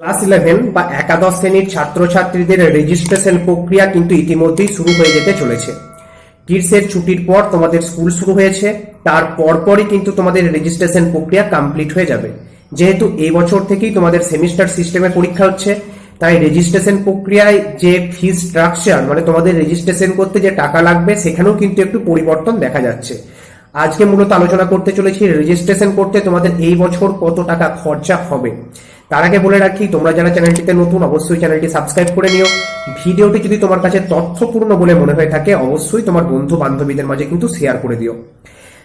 Class eleven বা একাদশ শ্রেণির ছাত্রছাত্রীদের রেজিস্ট্রেশন প্রক্রিয়া কিন্তু ইতিমধ্যেই শুরু হয়ে যেতে চলেছে। গ্রীষ্মের ছুটির পর তোমাদের স্কুল শুরু হয়েছে, তার পরপরই কিন্তু তোমাদের রেজিস্ট্রেশন প্রক্রিয়া কমপ্লিট হয়ে যাবে। যেহেতু এই বছর থেকেই তোমাদের সেমিস্টার সিস্টেমে পরীক্ষা হচ্ছে, তাই রেজিস্ট্রেশন প্রক্রিয়ায় যে ফি স্ট্রাকচার মানে তোমাদের রেজিস্ট্রেশন করতে যে টাকা লাগবে, সেখানেও কিন্তু একটু পরিবর্তন দেখা যাচ্ছে। আজকে মূলত আলোচনা করতে চলেছি রেজিস্ট্রেশন করতে তোমাদের এই বছর কত টাকা খরচা হবে। তার আগে বলে রাখি, তোমরা যারা চ্যানেলটিতে নতুন, অবশ্যই চ্যানেলটি সাবস্ক্রাইব করে নিও। ভিডিওটি যদি তোমার কাছে তথ্যপূর্ণ বলে মনে হয়ে থাকে, অবশ্যই তোমার বন্ধু বান্ধবীদের মাঝে কিন্তু শেয়ার করে দিও।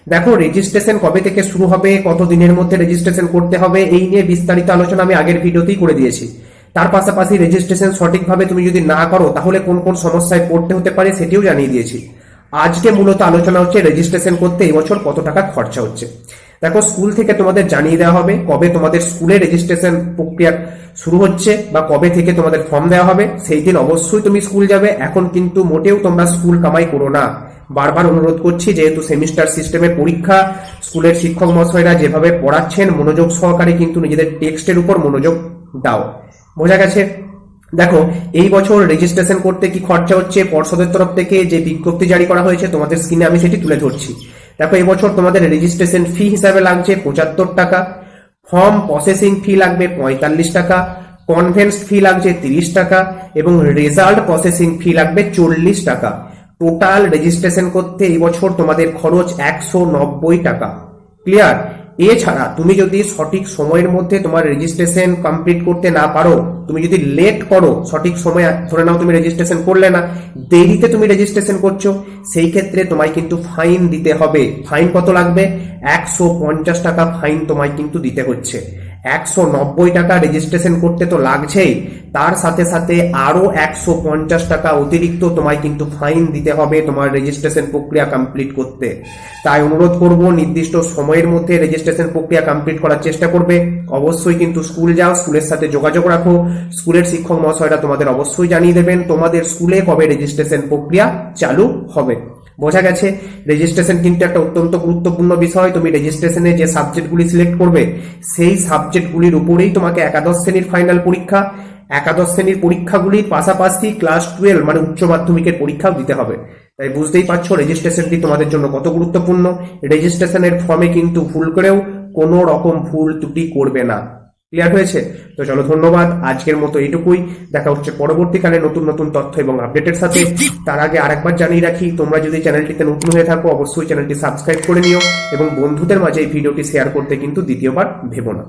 দেখো রেজিস্ট্রেশন কবে থেকে শুরু হবে, কত দিনের মধ্যে রেজিস্ট্রেশন করতে হবে, এই নিয়ে বিস্তারিত আলোচনা আমি আগের ভিডিওতেই করে দিয়েছি। তার পাশাপাশি রেজিস্ট্রেশন সঠিকভাবে তুমি যদি না করো, তাহলে কোন কোন সমস্যায় পড়তে হতে পারে সেটিও জানিয়ে দিয়েছি। আজকে মূলত আলোচনা হচ্ছে রেজিস্ট্রেশন করতে এই বছর কত টাকা খরচা হচ্ছে। দেখো, স্কুল থেকে তোমাদের জানিয়ে দেওয়া হবে কবে তোমাদের স্কুলে রেজিস্ট্রেশন প্রক্রিয়া শুরু হচ্ছে বা কবে থেকে তোমাদের ফর্ম দেওয়া হবে। সেই দিন অবশ্যই তুমি স্কুল যাবে। এখন কিন্তু মোটেও তোমরা স্কুল কামাই করো না। বারবার অনুরোধ করছি, যেহেতু সেমিস্টার সিস্টেমে পরীক্ষা, স্কুলের শিক্ষক মহাশয়রা যেভাবে পড়াচ্ছেন, মনোযোগ সহকারে কিন্তু নিজেদের টেক্সটের উপর মনোযোগ দাও। বোঝা গেছে? দেখো, এই বছর রেজিস্ট্রেশন করতে কি খরচা হচ্ছে? পর্ষদের তরফ থেকে যে বিজ্ঞপ্তি জারি করা হয়েছে, তোমাদের স্ক্রিনে আমি সেটি তুলে ধরছি। দেখো এবছর তোমাদের রেজিস্ট্রেশন ফি হিসাবে লাগছে পঁচাত্তর টাকা ফর্ম প্রসেসিং ফি লাগবে পঁয়তাল্লিশ টাকা কনভেন্স ফি লাগছে তিরিশ টাকা, এবং রেজাল্ট প্রসেসিং ফি লাগবে চল্লিশ টাকা। টোটাল রেজিস্ট্রেশন করতে এবছর তোমাদের খরচ একশো নব্বই টাকা। ক্লিয়ার এছাড়া তুমি যদি সঠিক সময়ের মধ্যে তোমার রেজিস্ট্রেশন কমপ্লিট করতে না পারো, তুমি যদি লেট করো, সঠিক সময় ধরে নাও তুমি রেজিস্ট্রেশন করলে না, দেরিতে তুমি রেজিস্ট্রেশন করছ, সেই ক্ষেত্রে তোমায় কিন্তু ফাইন দিতে হবে। ফাইন কত লাগবে? একশো পঞ্চাশ টাকা ফাইন তোমায় কিন্তু দিতে হচ্ছে। একশো নব্বই টাকা রেজিস্ট্রেশন করতে তো লাগছেই। তার সাথে সাথে আরও একশো পঞ্চাশ টাকা অতিরিক্ত তোমায় কিন্তু ফাইন দিতে হবে তোমার রেজিস্ট্রেশন প্রক্রিয়া কমপ্লিট করতে। তাই অনুরোধ করব, নির্দিষ্ট সময়ের মধ্যে রেজিস্ট্রেশন প্রক্রিয়া কমপ্লিট করার চেষ্টা করবে। অবশ্যই কিন্তু স্কুল যাও, স্কুলের সাথে যোগাযোগ রাখো। স্কুলের শিক্ষক মহাশয়রা তোমাদের অবশ্যই জানিয়ে দেবেন তোমাদের স্কুলে কবে রেজিস্ট্রেশন প্রক্রিয়া চালু হবে। বোঝা গেছে রেজিস্ট্রেশন কিন্তু একটা অত্যন্ত গুরুত্বপূর্ণ বিষয়। তুমি রেজিস্ট্রেশনে যে সাবজেক্টগুলি সিলেক্ট করবে, সেই সাবজেক্টগুলির উপরেই তোমাকে একাদশ শ্রেণির ফাইনাল পরীক্ষা। একাদশ শ্রেণির পরীক্ষাগুলির পাশাপাশি ক্লাস টুয়েলভ মানে উচ্চ মাধ্যমিকের পরীক্ষাও দিতে হবে। তাই বুঝতেই পারছ রেজিস্ট্রেশনটি তোমাদের জন্য কত গুরুত্বপূর্ণ। রেজিস্ট্রেশনের ফর্মে কিন্তু ভুল করেও কোনো রকম ভুল ত্রুটি করবে না। ক্লিয়ার হয়েছে? তো চলো, ধন্যবাদ। আজকের মতো এইটুকুই। দেখা হচ্ছে পরবর্তীকালে নতুন নতুন তথ্য এবং আপডেটের সাথে। তার আগে আরেকবার জানিয়ে রাখি, তোমরা যদি চ্যানেলটিতে নতুন হয়ে থাকো, অবশ্যই চ্যানেলটি সাবস্ক্রাইব করে নিও এবং বন্ধুদের মাঝে এই ভিডিওটি শেয়ার করতে কিন্তু দ্বিতীয়বার ভেবো না।